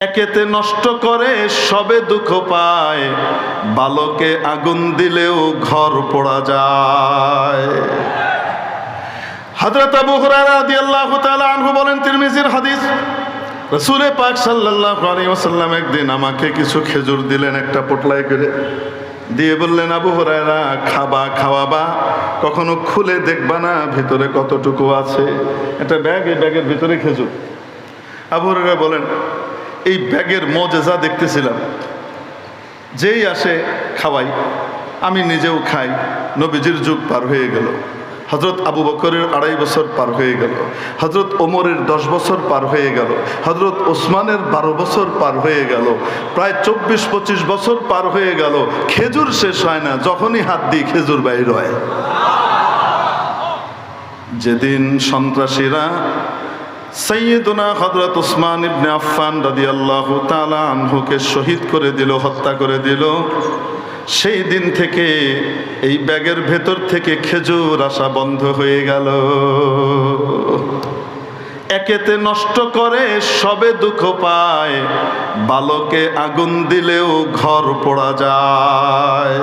একেতে নষ্ট করে, সবে দুঃখ পায়। বালকে আগুন দিলেও ঘর পোড়া যায়। আনহু বলেন, তিরমিজির হাদিস পাক একদিন আমাকে কিছু খেজুর দিলেন একটা পোটলায় করে। দিয়ে বললেন, আবু হুরায়রা, খাবা, খাওয়াবা। কখনো খুলে দেখবা না ভিতরে কতটুকু আছে? একটা ব্যাগ, এই ব্যাগের ভিতরে খেজুর। আবু হুরায়রা বলেন এই ব্যাগের মজেজা দেখতেছিলাম। যেই আসে খাওয়াই, আমি নিজেও খাই, নবীজির যুগ পার হয়ে গেল। হজরত আবু বকরের আড়াই বছর পার হয়ে গেল। হজরত ওমরের দশ বছর পার হয়ে গেল। হজরত ওসমানের বারো বছর পার হয়ে গেল। প্রায় চব্বিশ, পঁচিশ বছর পার হয়ে গেল। খেজুর শেষ হয় না, যখনই হাত দিই খেজুর বাইর হয়। যেদিন সন্ত্রাসীরা সৈয়দনা হজরত উসমান ইবনে আফফান রাদিয়াল্লাহু তাআলা আনহুকে শহীদ করে দিল, হত্যা করে দিল। সেই দিন থেকে এই ব্যাগের ভেতর থেকে খেজুর আসা বন্ধ হয়ে গেল। একেতে নষ্ট করে, সবে দুঃখ পায়, বালকে আগুন দিলেও ঘর পোড়া যায়।